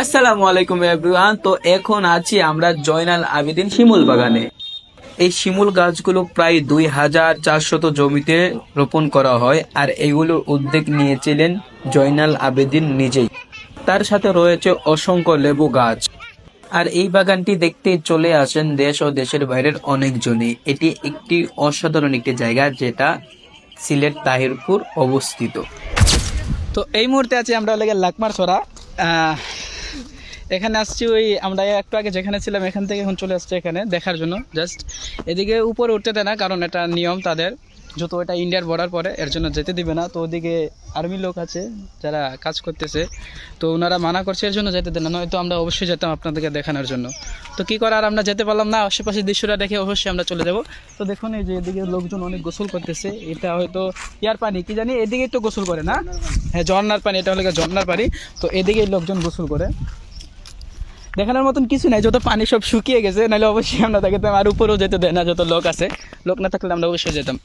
আসসালামু আলাইকুম এভরিওয়ান তো এখন আছি আমরা জয়নাল আবেদিন শিমুল বাগানে। এই শিমুল গাছগুলো প্রায় দুই হাজার চারশত জমিতে রোপণ করা হয় আর এগুলোর উদ্যোগ নিয়েছিলেন জয়নাল আবেদিন নিজেই। তার সাথে রয়েছে অসংখ্য লেবু গাছ। আর এই বাগানটি দেখতে চলে আসেন দেশ ও দেশের বাইরের অনেকজনই। এটি একটি অসাধারণ একটি জায়গা যেটা সিলেট তাহিরপুর অবস্থিত। তো এই মুহূর্তে আছি আমরা লেগে লাকমার আহ, এখানে আসছি ওই, আমরা একটু আগে যেখানে ছিলাম, এখান থেকে এখন চলে আসছি এখানে দেখার জন্য। জাস্ট এদিকে উপরে উঠতে দেয় না, কারণ এটা নিয়ম তাদের। যত এটা ইন্ডিয়ার বর্ডার পরে, এর জন্য যেতে দিবে না। তো ওদিকে আর্মি লোক আছে, যারা কাজ করতেছে। তো ওনারা মানা করছে, এর জন্য যেতে দেয় না। নয়তো আমরা অবশ্যই যেতাম আপনাদেরকে দেখানোর জন্য। তো কী করার, আমরা যেতে পারলাম না। আশেপাশের দৃশ্যটা দেখে অবশ্যই আমরা চলে যাব। তো দেখুন এই যে এদিকে লোকজন অনেক গোসল করতেছে। এটা হয়তো ইয়ার পানি, কি জানি? এদিকে তো গোসল করে না? হ্যাঁ ঝর্নার পানি, এটা হলো ঝর্নার পানি। তো এদিকে লোকজন গোসল করে। দেখানোর মতন কিছু নাই, যত পানি সব শুকিয়ে গেছে, নাহলে অবশ্যই আমরা দেখতাম আর উপরেও যেতে দেয় না, যত লোক আছে। লোক না থাকলে আমরা অবশ্যই যেতাম।